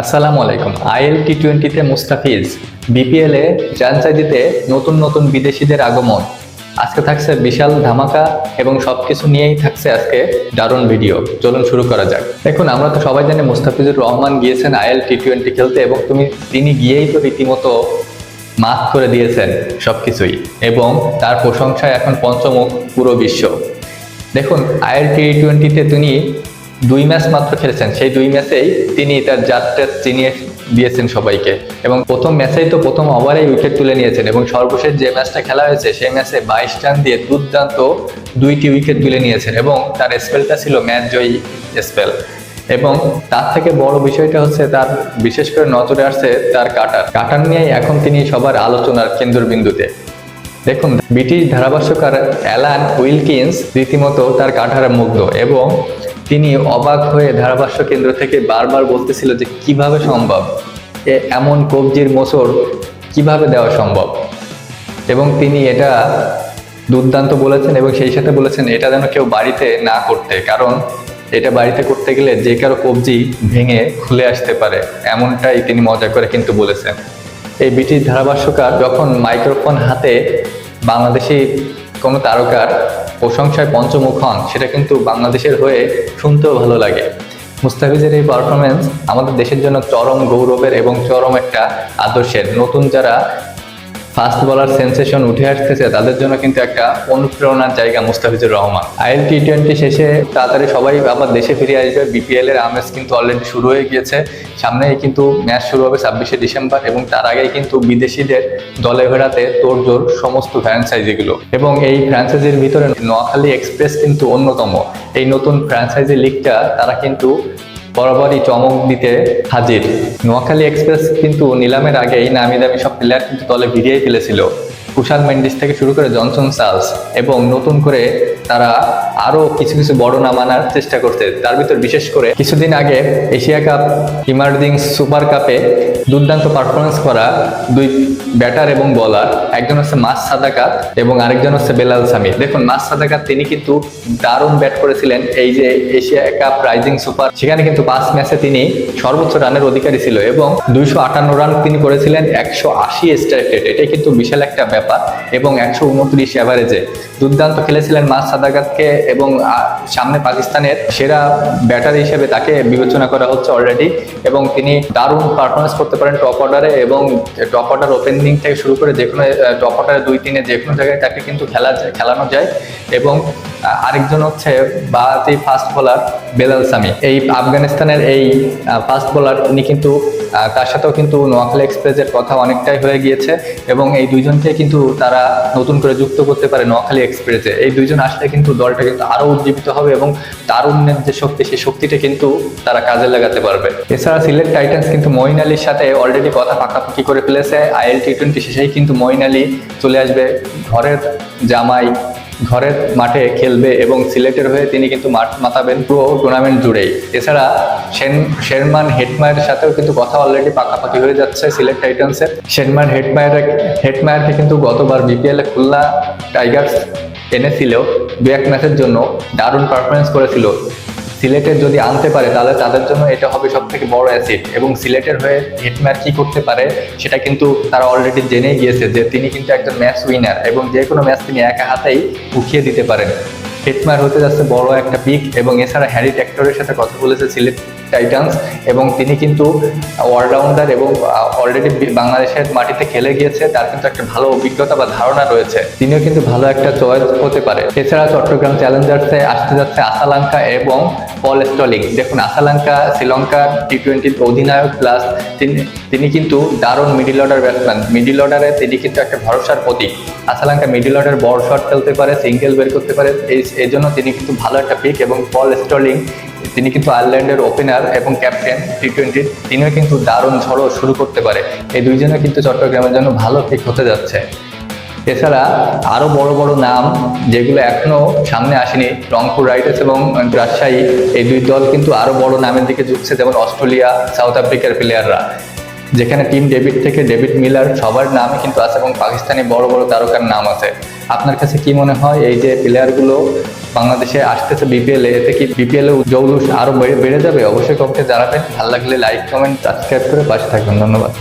আসসালামু আলাইকুম। আইএল টি টোয়েন্টিতে মুস্তাফিজ বিপিএল এ ফ্র্যাঞ্চাইজিতে নতুন নতুন বিদেশিদের আগমন। আজকে থাকছে বিশাল ধামাকা এবং সবকিছু নিয়েই থাকছে আজকে দারুণ ভিডিও। চলুন শুরু করা যাক। দেখুন, আমরা তো সবাই জানি মুস্তাফিজুর রহমান গিয়েছেন আইএল টি টোয়েন্টি খেলতে এবং তুমি, তিনি গিয়েই তো রীতিমতো মাত করে দিয়েছেন সবকিছুই এবং তার প্রশংসায় এখন পঞ্চমুখ পুরো বিশ্ব। দেখুন, আইএল টি টোয়েন্টিতে তিনি দুই ম্যাচ মাত্র খেলেছেন। সেই দুই ম্যাচেই তিনি তার যাত্রা চিনিয়ে দিয়েছেন সবাইকে। এবং প্রথম ম্যাচেই তো প্রথম ওভারেই উইকেট তুলে নিয়েছেন এবং সর্বশেষ যে ম্যাচটা খেলা হয়েছে, সেই ম্যাচে বাইশ রান দিয়ে দুর্দান্ত দুইটি উইকেট তুলে নিয়েছেন এবং তার স্পেলটা ছিল ম্যাচ জয়ী স্পেল এবং তার থেকে বড় বিষয়টা হচ্ছে তার, বিশেষ করে নজরে আসছে তার কাটার। কাটার নিয়েই এখন তিনি সবার আলোচনার কেন্দ্রবিন্দুতে। দেখুন, ব্রিটিশ ধারাভাষ্যকার অ্যালান উইলকিন্স রীতিমতো তার কাঠারে মুগ্ধ এবং তিনি অবাক হয়ে ধারাভাষ্য কেন্দ্র থেকে বারবার বলতেছিল যে কীভাবে সম্ভব? এ এমন কবজির মোচড় কীভাবে দেওয়া সম্ভব? এবং তিনি এটা দুর্দান্ত বলেছেন এবং সেই সাথে বলেছেন, এটা যেন কেউ বাড়িতে না করতে। কারণ এটা বাড়িতে করতে গেলে যে কারও কবজি ভেঙে খুলে আসতে পারে, এমনটাই তিনি মজা করে কিন্তু বলেছেন। এই ব্রিটিশ ধারাভাষ্যকার যখন মাইক্রোফোন হাতে বাংলাদেশি কোনো তারকার প্রশংসায় পঞ্চমুখ হন, সেটা কিন্তু বাংলাদেশের হয়ে শুনতেও ভালো লাগে। মুস্তাফিজের এই পারফরমেন্স আমাদের দেশের জন্য চরম গৌরবের এবং চরম একটা আদর্শের। নতুন যারা ফাস্ট বলার সেন্সেশন উঠে আসতেছে, তাদের জন্য কিন্তু একটা অনুপ্রেরণার জায়গা Mustafizur Rahman. IL T twenty শেষে তাড়াতাড়ি সবাই আবার দেশে ফিরে আসবে বিপিএল এর আমেজ কিন্তু অলরেডি শুরু হয়ে গিয়েছে। সামনেই কিন্তু ম্যাচ শুরু হবে ছাব্বিশে ডিসেম্বর এবং তার আগেই কিন্তু বিদেশিদের দলে ভেড়াতে তোড়জোড় সমস্ত ফ্র্যাঞ্চাইজিগুলো। এবং এই ফ্র্যাঞ্চাইজির ভিতরে নোয়াখালী এক্সপ্রেস কিন্তু অন্যতম। এই নতুন ফ্র্যাঞ্চাইজি লিগটা তারা কিন্তু বরাবরই চমক দিতে হাজির। নোয়াখালী এক্সপ্রেস কিন্তু নিলামের আগেই নামি দামি সব প্লেয়ার কিন্তু দলে ভিড়িয়ে ফেলেছিল। কুশাল মেন্ডিস থেকে শুরু করে জনসন সালস এবং নতুন করে তারা আরও কিছু কিছু বড় নাম আনার চেষ্টা করছে। তার ভিতর বিশেষ করে কিছুদিন আগে এশিয়া কাপ ইমার্জিং সুপার কাপে দুর্দান্ত পারফরমেন্স করা দুই ব্যাটার এবং বলার একজন হচ্ছে মাস সাদাকাত এবং আরেকজন হচ্ছে বেলাল সামি। দেখুন, মাস সাদাকাত তিনি কিন্তু দারুণ ব্যাট করেছিলেন এই যে এশিয়া কাপ রাইজিং সুপার সেখানে কিন্তু পাঁচ ম্যাচে তিনি সর্বোচ্চ রানের অধিকারী ছিল এবং দুইশো আটান্ন রান তিনি করেছিলেন একশো আশি স্ট্রাইক রেট এটাই কিন্তু বিশাল একটা ব্যাপার। এবং একশো উনত্রিশ অ্যাভারেজে দুর্দান্ত খেলেছিলেন মাস সাদাকাতকে এবং সামনে পাকিস্তানের সেরা ব্যাটার হিসেবে তাকে বিবেচনা করা হচ্ছে অলরেডি এবং তিনি দারুণ পারফরমেন্স করতে পারেন টপ অর্ডারে এবং টপ অর্ডার ওপেনিং থেকে শুরু করে যে কোনো টপ অর্ডারে দুই তিনে যে কোনো জায়গায় তাকে কিন্তু খেলা খেলানো যায়। এবং আরেকজন হচ্ছে বাহাতি ফাস্ট বোলার বেলাল সামি। এই আফগানিস্তানের এই ফাস্ট বোলার তিনি কিন্তু তার সাথেও কিন্তু নোয়াখালী এক্সপ্রেসের কথা অনেকটাই হয়ে গিয়েছে। এবং এই দুইজনকে কিন্তু তারা নতুন করে যুক্ত করতে পারে নোয়াখালী এক্সপ্রেসে এই দুইজন আসলে কিন্তু দলটা কিন্তু আরও উজ্জীবিত হবে এবং তারুণ্যের যে শক্তি, সেই শক্তিটা কিন্তু তারা কাজে লাগাতে পারবে। এছাড়া সিলেট টাইটান্স কিন্তু মঈন আলীর সাথে অলরেডি কথা পাকাপাকি করে ফেলেছে। আইএল টি টোয়েন্টি শেষেই কিন্তু মঈন আলী চলে আসবে। ঘরের জামাই ঘরের মাঠে খেলবে এবং সিলেটের হয়ে তিনি কিন্তু মাঠ মাতাবেন পুরো টুর্নামেন্ট জুড়েই। এছাড়া শেন শেরমান হেডমায়ের সাথেও কিন্তু কথা অলরেডি পাকাপাকি হয়ে যাচ্ছে সিলেট টাইটান্সের। শেরমান হেডমায়ের হেডমায়ারকে কিন্তু গতবার বিপিএল খুলনা টাইগার্স এনেছিল। দু এক ম্যাচের জন্য দারুণ পারফরমেন্স করেছিল। সিলেটের যদি আনতে পারে, তাহলে তাদের জন্য এটা হবে সব থেকে বড় অ্যাসিড। এবং সিলেটের হয়ে হেড ম্যাচ কি করতে পারে, সেটা কিন্তু তারা অলরেডি জেনে গিয়েছে যে তিনি কিন্তু একজন ম্যাচ উইনার এবং যে কোনো ম্যাচ তিনি একা হাতেই উঠিয়ে দিতে পারেন। হেডম্যার হতে যাচ্ছে বড় একটা পিক এবং এছাড়া হ্যারি ট্যাক্টরের সাথে কথা বলেছে সিলেট টাইটান্স এবং তিনি কিন্তু অলরাউন্ডার এবং অলরেডি বাংলাদেশের মাটিতে খেলে গিয়েছে, তার কিন্তু একটা ভালো অভিজ্ঞতা বা ধারণা রয়েছে। তিনিও কিন্তু ভালো একটা চয়েস হতে পারে। এছাড়া চট্টগ্রাম চ্যালেঞ্জার্সে আসতে যাচ্ছে আসালাঙ্কা এবং পল স্টলিং দেখুন, আসালাঙ্কা, শ্রীলঙ্কা টি টোয়েন্টির অধিনায়ক প্লাস তিনি কিন্তু দারুণ মিডিল অর্ডার ব্যাটসম্যান মিডিল অর্ডারে তিনি কিন্তু একটা ভরসার প্রতীক। আসালাঙ্কা মিডিল অর্ডার বড় শট খেলতে পারে সিঙ্গেল বের করতে পারে, এই জন্য তিনি কিন্তু ভালো একটা পিক এবং পল স্টলিং তিনি কিন্তু আয়ারল্যান্ডের ওপেনার এবং ক্যাপ্টেন টি টোয়েন্টির তিনিও কিন্তু দারুণ ঝড়ো শুরু করতে পারে। এই দুইজনে কিন্তু চট্টগ্রামের জন্য ভালো পিক হতে যাচ্ছে। এছাড়া আরও বড় বড় নাম যেগুলো এখনও সামনে আসেনি, রংপুর রাইডার্স এবং রাজশাহী, এই দুই দল কিন্তু আরও বড় নামের দিকে ঝুঁকছে, যেমন অস্ট্রেলিয়া, সাউথ আফ্রিকার প্লেয়াররা যেখানে টিম ডেভিড থেকে ডেভিড মিলার সবার নামে কিন্তু আছে এবং পাকিস্তানি বড় বড় তারকার নাম আছে। আপনার কাছে কি মনে হয় এই যে প্লেয়ারগুলো বাংলাদেশে আসতেছে বিপিএল এতে কি বিপিএল জৌলুস আরও বেড়ে বেড়ে যাবে? অবশ্যই কমকে জানাবেন। ভালো লাগলে লাইক কমেন্ট সাবস্ক্রাইব করে পাশে থাকবেন। ধন্যবাদ।